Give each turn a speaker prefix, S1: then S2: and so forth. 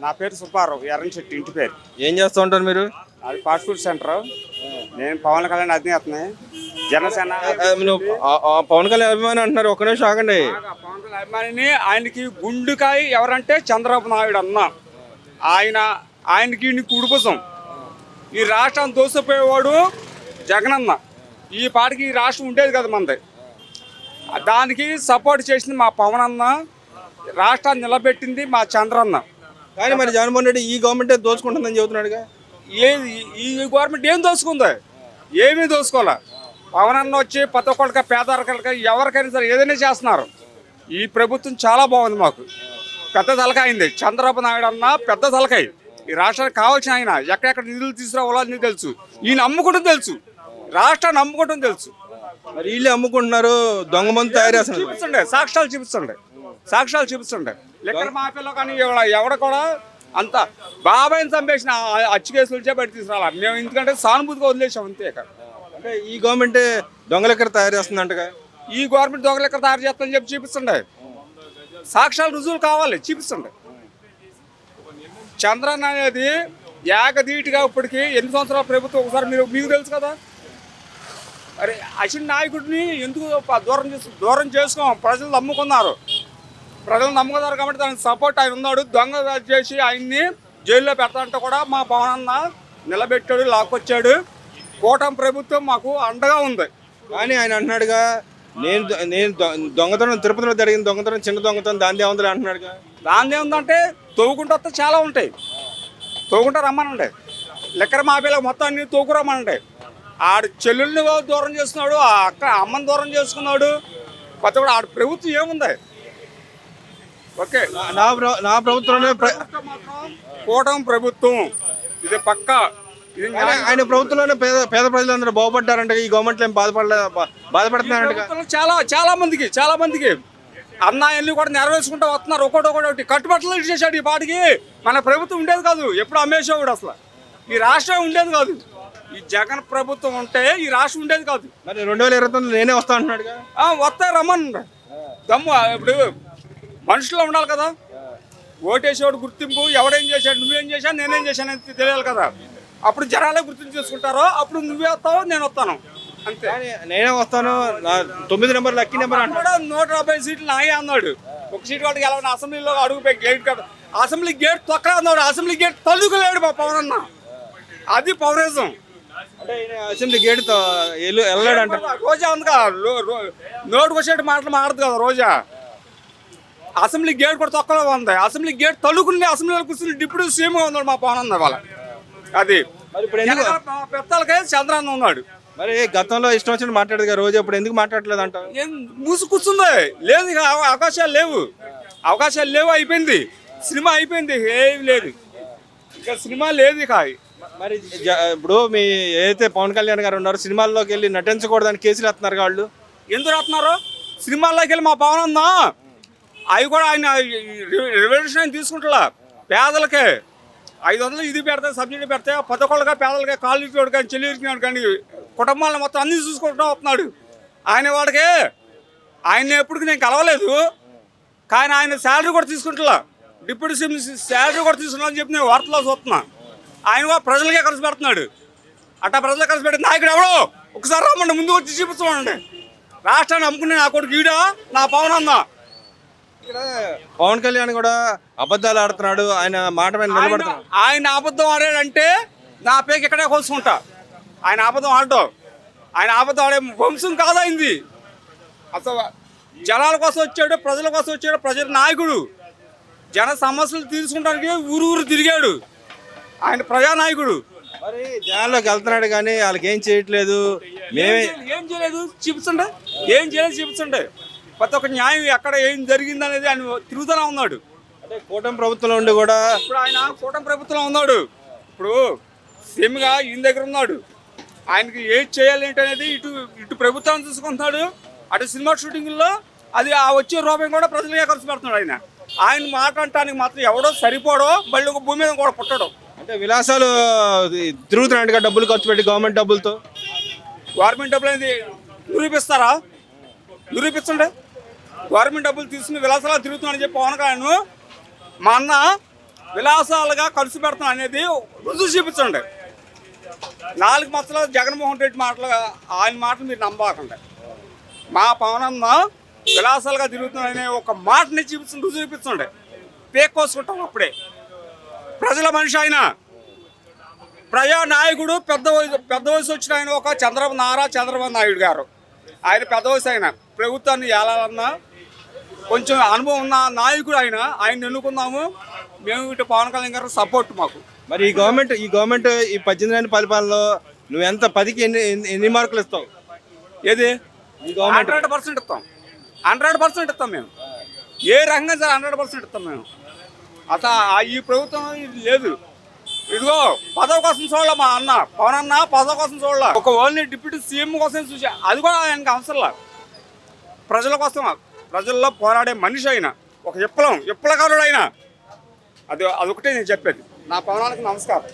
S1: నా పేరు సుబ్బారావు ఎర్రని చెట్టు ఇంటి పేరు.
S2: ఏం చేస్తూ ఉంటారు మీరు?
S1: అది ఫాస్ట్ ఫుడ్ సెంటర్ నేను పవన్ కళ్యాణ్ అధినేతని. జనసేన
S2: ఆ, నువ్వు ఆ- ఆ పవన్ కళ్యాణ్ అభిమాని అంటున్నారు నిమిషం ఆగండి.
S1: బాగా పవన్ కళ్యాణ్ అభిమానిని ఆయనకి గుండుకాయ ఎవరంటే చంద్రబాబు నాయుడు అన్న. ఆయన ఆయనకి ఈయన కుడిపుసం. ఈ రాష్ట్రం దోసిపోయేవాడు జగనన్న. ఈ పాటికి ఈ రాష్ట్రం ఉండేది కదా మనది. దానికి సపోర్ట్ చేసింది మా పవన్ అన్న రాష్ట్రాన్ని నిలబెట్టింది మా చంద్రన్న.
S2: కానీ మరి జగన్మోహన్ రెడ్డి ఈ గవర్నమెంటే దోచుకుంటుందని చెబుతున్నాడుగా.
S1: ఏది? ఈ గవర్నమెంట్ ఏం దోసుకుంది ఏమీ దోసుకోలే పవన్ అన్న వచ్చి ప్రతి ఒక్కరికి పేదరికలకి ఎవరికైనా సరే ఏదైనా చేస్తున్నారు. ఈ ప్రభుత్వం చాలా బాగుంది మాకు. పెద్ద తలకాయింది చంద్రబాబు నాయుడు అన్న పెద్ద తలకాయ. ఈ రాష్ట్రానికి కావాల్సిన ఆయన ఎక్కడెక్కడ నిధులు తీసుకురావాలని తెలుసు. ఈయన అమ్ముకుంటూ తెలుసు. రాష్ట్రాన్ని అమ్ముకుంటూ తెలుసు.
S2: మరి వీళ్ళే అమ్ముకుంటున్నారు దొంగ మందు తయారు చేస్తున్నారు.
S1: చూపించండి సాక్ష్యాలు చూపించండి. సాక్ష్యాలు చూపించండి లెక్కల మాఫియాలో కానీ ఎవడ ఎవడ కూడా అంత బాబాయిని చంపేసిన అచ్చు కేసులు వచ్చే బయట తీసుకురావాలి మేము ఎందుకంటే సానుభూతిగా వదిలేసాం అంతే ఇక.
S2: అంటే ఈ గవర్నమెంటే దొంగల ఎక్కడ తయారు చేస్తుందంటగా?
S1: ఈ గవర్నమెంట్ దొంగలు ఎక్కడ తయారు చేస్తామని చెప్పి చూపించండి సాక్ష్యాలు రుజువులు కావాలి చూపించండి చంద్రన్ అనేది ఏకధీటిగా ఇప్పటికి ఎన్ని సంవత్సరాల ప్రభుత్వం ఒకసారి మీరు మీకు తెలుసు కదా? అరే అసలు నాయకుడిని ఎందుకు దూరం చేసు దూరం చేసుకోం? ప్రజలు నమ్ముకున్నారు. ప్రజలు నమ్ముకున్నారు కాబట్టి దానికి సపోర్ట్ ఆయన ఉన్నాడు. దొంగ చేసి ఆయన్ని జైల్లో పెడతాంటే కూడా మా పవన్ అన్న నిలబెట్టాడు లాక్కొచ్చాడు. కూటమి ప్రభుత్వం మాకు అండగా ఉంది.
S2: కానీ ఆయన అంటున్నాడుగా నేను నేను దొంగతనం తిరుపతిలో జరిగిన దొంగతనం చిన్న దొంగతనం దాని ఏముంది అంటున్నాడుగా.
S1: దాని ఏముందంటే తవ్వుకుంటూ వస్తే చాలా ఉంటాయి. తవ్వుకుంటూ రమ్మనండి. లెక్కర మాపేలా మొత్తం అన్ని తోకు రమ్మనండి. ఆడు చెల్లెల్ని దూరం చేస్తున్నాడు ఆ అక్క అమ్మని దూరం చేసుకున్నాడు. కొత్త కూడా ఆడు ప్రభుత్వం ఏముంది? ఓకే.
S2: నా- నా ప్ర- నా ప్రభుత్వంలోనే ప్ర-
S1: ప్రభుత్వం మాత్రం కూటమి ప్రభుత్వం. ఇది పక్క. ఇది
S2: ఆయన ప్రభుత్వంలోనే పేద పేద ప్రజలందరూ బాగుపడ్డారంట. ఈ గవర్నమెంట్ ఏం బాధపడలే బాధపడుతున్నారంట
S1: ప్రభుత్వంలో చాలా చాలా మందికి చాలా మందికి. అన్నాయన్ని కూడా నెరవేర్చుకుంటూ వస్తున్నారు. ఒకటి ఒకటి కట్టుబట్టలు ఇచ్చేసాడు ఈ పాటికి. మన ప్రభుత్వం ఉండేది కాదు. ఎప్పుడు అమ్మేసేవాడు అసలు. ఈ రాష్ట్రం ఉండేది కాదు. ఈ జగన్ ప్రభుత్వం ఉంటే ఈ రాష్ట్రం ఉండేది కాదు.
S2: మరి రెండు వేల ఇరవై తొమ్మిది నేనే వస్తా అంటున్నాడుగా?
S1: ఆ, వస్తాయి రమ్మని దమ్ము ఇప్పుడు మనుషుల్లో ఉండాలి కదా. ఓటేసేవాడు గుర్తింపు ఎవడేం చేశాడు నువ్వేం చేశావు నేనేం చేశాను అని తెలియాలి కదా. అప్పుడు జనాలే గుర్తింపు చేసుకుంటారో అప్పుడు నువ్వే వస్తావు నేను వస్తాను. అంతే.
S2: నేనే వస్తాను తొమ్మిది నెంబర్ లక్కీ నెంబర్
S1: కూడా నూట యాభై సీట్లు నాగే అన్నాడు. ఒక సీట్ వాడికి ఎలా అసెంబ్లీలో అడుగుపోయి గేట్ కదా అసెంబ్లీ గేట్ తొక్కరా అన్నాడు. అసెంబ్లీ గేట్ తల్లుకులేడు మా పవన్ అన్న అది
S2: అంటే ఈయన అసెంబ్లీ గేట్ వెళ్ళాడంట
S1: రోజా ఉంది కదా లో- రో- నోటుకు వచ్చేటి మాటలు మాడదు కదా రోజా. అసెంబ్లీ గేట్ కూడా తొక్కలో ఉంది. అసెంబ్లీ గేట్ తల్లుకుని అసెంబ్లీలో కూర్చుని డిప్యూటీ సీఎం ఉన్నాడు మా పవన్ అన్న వాళ్ళ. అది. పెద్దలకే చంద్రాన్న ఉన్నాడు.
S2: మరి గతంలో ఇష్టం వచ్చినట్టు మాట్లాడదు రోజు ఇప్పుడు ఎందుకు మాట్లాడలేదు అంట
S1: ఏం మూసి కూర్చుంది. లేదు అవకాశాలు లేవు. అవకాశాలు లేవు అయిపోయింది. సినిమా అయిపోయింది. ఏమి లేదు. ఇక సినిమా లేదు ఇక.
S2: మరి ఇప్పుడు మీ ఏదైతే పవన్ కళ్యాణ్ గారు ఉన్నారో సినిమాల్లోకి వెళ్ళి నటించకూడదని కేసులు వేస్తున్నారు వాళ్ళు?
S1: ఎందుకు రాస్తున్నారు? సినిమాల్లోకి వెళ్ళి మా పవన్ ఉందా అవి కూడా ఆయన రెవల్యూషన్ ఆయన తీసుకుంటా పేదలకే. ఐదు వందలు ఇది పెడితే సబ్సిడీ పెడితే పదకొండుగా పేదలకే కాళ్ళు ఇచ్చేవాడు కానీ చెల్లి ఇచ్చినాడు కానీ కుటుంబాలను మొత్తం అన్ని చూసుకుంటూ వస్తున్నాడు. ఆయన వాడికి. ఆయన ఎప్పుడు నేను కలవలేదు. కానీ ఆయన శాలరీ కూడా తీసుకుంటా డిప్యూటీ సీఎం శాలరీ కూడా తీసుకున్నా అని చెప్పి నేను వార్తలో చూస్తున్నా. ఆయన కూడా ప్రజలకే కలిసి పెడుతున్నాడు. అట్టా ప్రజలకు కలిసి పెట్టిన నాయకుడు ఎవడో? ఒకసారి రమ్మండి ముందు వచ్చి చూపిస్తామండి. రాష్ట్రాన్ని అమ్ముకునే నా కొడుకు ఈడా? నా పవన్ అన్నా
S2: ఇక్కడ పవన్ కళ్యాణ్ కూడా అబద్ధాలు ఆడుతున్నాడు. ఆయన మాట మీద
S1: ఆయన
S2: నిలబడుతున్నాడు.
S1: ఆయన అబద్ధం ఆడాడంటే నా పేకి ఇక్కడే కోసుకుంటా ఆయన అబద్ధం ఆడటం. ఆయన అబద్ధం ఆడే వంశం కాదైంది. అసలు జనాల కోసం వచ్చాడు ప్రజల కోసం వచ్చాడు ప్రజల నాయకుడు. జన సమస్యలు తీర్చుకోవడానికి ఊరు ఊరు తిరిగాడు. ఆయన ప్రజానాయకుడు.
S2: మరి జనాల్లోకి వెళ్తున్నాడు కానీ వాళ్ళకి ఏం చేయట్లేదు. మేమే
S1: ఏం చేయలేదు- చూపించండి ఏం చేయలేదు చూపించండి ప్రతి ఒక్క న్యాయం ఎక్కడ ఏం జరిగింది అనేది ఆయన తిరుగుతూనే ఉన్నాడు.
S2: అంటే కూటమి ప్రభుత్వంలో ఉండి కూడా
S1: ఇప్పుడు ఆయన కూటమి ప్రభుత్వం ఉన్నాడు. ఇప్పుడు సీఎంగా ఈయన దగ్గర ఉన్నాడు. ఆయనకి ఏది చేయాలి ఏంటి అనేది ఇటు ఇటు ప్రభుత్వం చూసుకుంటున్నాడు. అటు సినిమా షూటింగ్లో అది ఆ వచ్చే రూపాయి కూడా ప్రజలకే ఖర్చు పెడుతున్నాడు ఆయన ఆయన మాట్లాడటానికి మాత్రం ఎవడో సరిపోడో మళ్ళీ ఒక భూమి మీద కూడా పుట్టడు.
S2: అంటే విలాసాలు తిరుగుతున్నాడు డబ్బులు ఖర్చు పెట్టి గవర్నమెంట్ డబ్బులతో?
S1: గవర్నమెంట్ డబ్బులు అనేది నిరూపిస్తారా? నిరూపించండి గవర్నమెంట్ డబ్బులు తీసుకుని విలాసాలు తిరుగుతున్నాడని చెప్పి పవన్ కళ్యాణ్ మా అన్న విలాసాలుగా ఖర్చు పెడతాం అనేది రుజువు చూపించండి. నాలుగు మచ్చల జగన్మోహన్ రెడ్డి మాటలు ఆయన మాటలు మీరు నమ్మకండి. మా పవనన్న విలాసాలుగా తిరుగుతున్నాడనే ఒక మాటని చూపించండి రుజువు చూపించండి. పేకోసుకుంటాం అప్పుడే. ప్రజల మనిషి ఆయన. ప్రజా నాయకుడు పెద్ద వయసు పెద్ద వయసు వచ్చిన ఆయన ఒక చంద్రబాబు నారా చంద్రబాబు నాయుడు గారు. ఆయన పెద్ద వయసు ఆయన. ప్రభుత్వాన్ని ఏలాలన్నా కొంచెం అనుభవం ఉన్న నాయకుడు ఆయన ఆయన ఎన్నుకున్నాము మేము ఇటు పవన్ కళ్యాణ్ గారు సపోర్ట్ మాకు.
S2: మరి ఈ గవర్నమెంట్ ఈ గవర్నమెంట్ ఈ పద్దెనిమిది నెలల పరిపాలనలో నువ్వు ఎంత పదికి ఎన్ని ఎన్ని- మార్కులు ఇస్తావు?
S1: ఏది? హండ్రెడ్ పర్సెంట్ ఇస్తాం. హండ్రెడ్ పర్సెంట్ ఇస్తాం మేము. ఏ రకంగా సరే హండ్రెడ్ పర్సెంట్ ఇస్తాం మేము. అసలు ఈ ప్రభుత్వం ఇది లేదు. ఇదిగో పదవి కోసం చూడాల మా అన్న. పవన్ అన్న పదవి కోసం చూడాల. ఒక ఓన్లీ డిప్యూటీ సీఎం కోసం చూసా. అది కూడా ఆయనకి అవసరంలా ప్రజల కోసం ప్రజల్లో పోరాడే మనిషి అయినా ఒక విప్లవం విప్లవకారుడు అయినా అది అదొకటే నేను చెప్పేది. నా పవనానికి నమస్కారం.